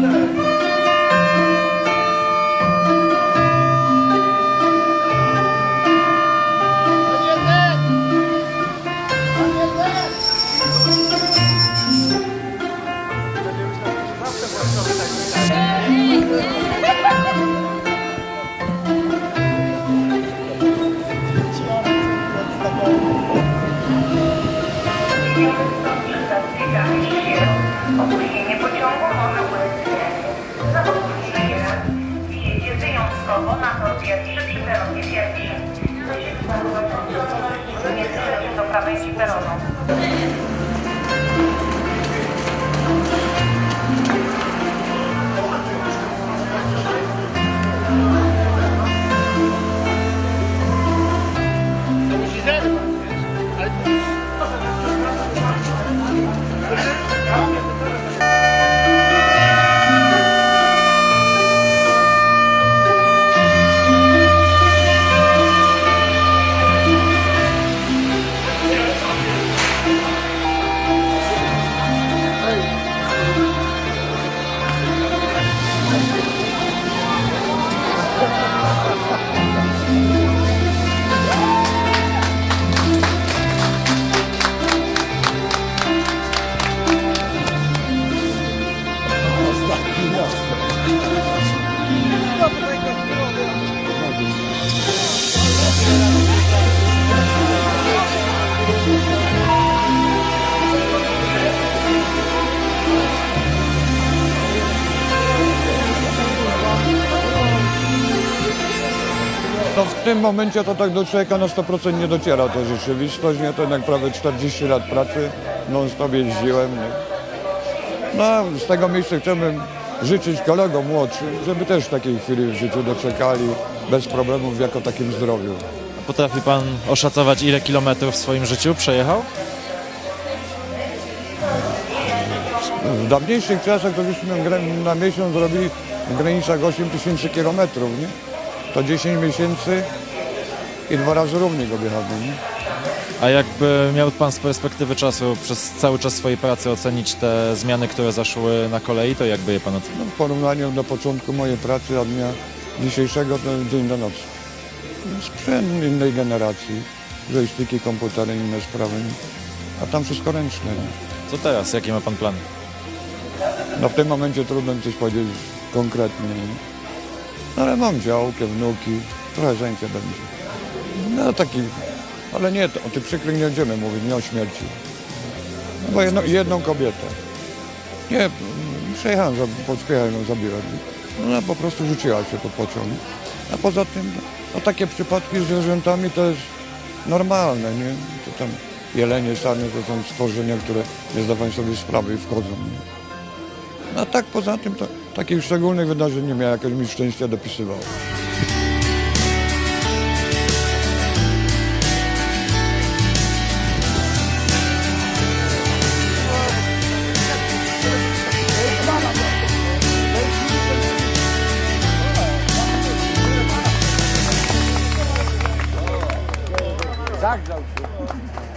Lord. Tor pierwszy pierwszym. Między przejściem do prawej i No w tym momencie to tak do człowieka na 100% nie dociera to rzeczywistość, nie? To jednak prawie 40 lat pracy, non stop jeździłem, nie? No z tego miejsca chciałbym życzyć kolegom młodszym, żeby też takiej chwili w życiu doczekali bez problemów jako takim zdrowiu. Potrafi pan oszacować, ile kilometrów w swoim życiu przejechał? W dawniejszych czasach to byśmy na miesiąc robili w granicach 8 tysięcy kilometrów, nie? To 10 miesięcy i dwa razy równik objechany, nie? A jakby miał pan z perspektywy czasu przez cały czas swojej pracy ocenić te zmiany, które zaszły na kolei, to jakby je pan ocenił? No, w porównaniu do początku mojej pracy od dnia dzisiejszego to dzień do nocy. Sprzęt innej generacji, joysticki, komputery, inne sprawy. A tam wszystko ręczne. Co teraz? Jakie ma pan plany? No w tym momencie trudno mi coś powiedzieć konkretnie. Nie? No, ale mam działkę, wnuki, trochę zajęcia będzie. No taki, ale nie, o tych przykrych nie będziemy mówić, nie o śmierci. No, bo jedno, jedną kobietę. Nie, przejechałem, za- podjechałem ją zabierać. No po prostu rzuciła się pod pociąg. A poza tym, no takie przypadki z zwierzętami to jest normalne, nie? To tam jelenie, sarny to są stworzenia, które nie zdawają sobie sprawy i wchodzą. Nie? No a tak poza tym to takich szczególnych wydarzeń nie miałem, jakoś mi szczęście dopisywało. Graças a Deus.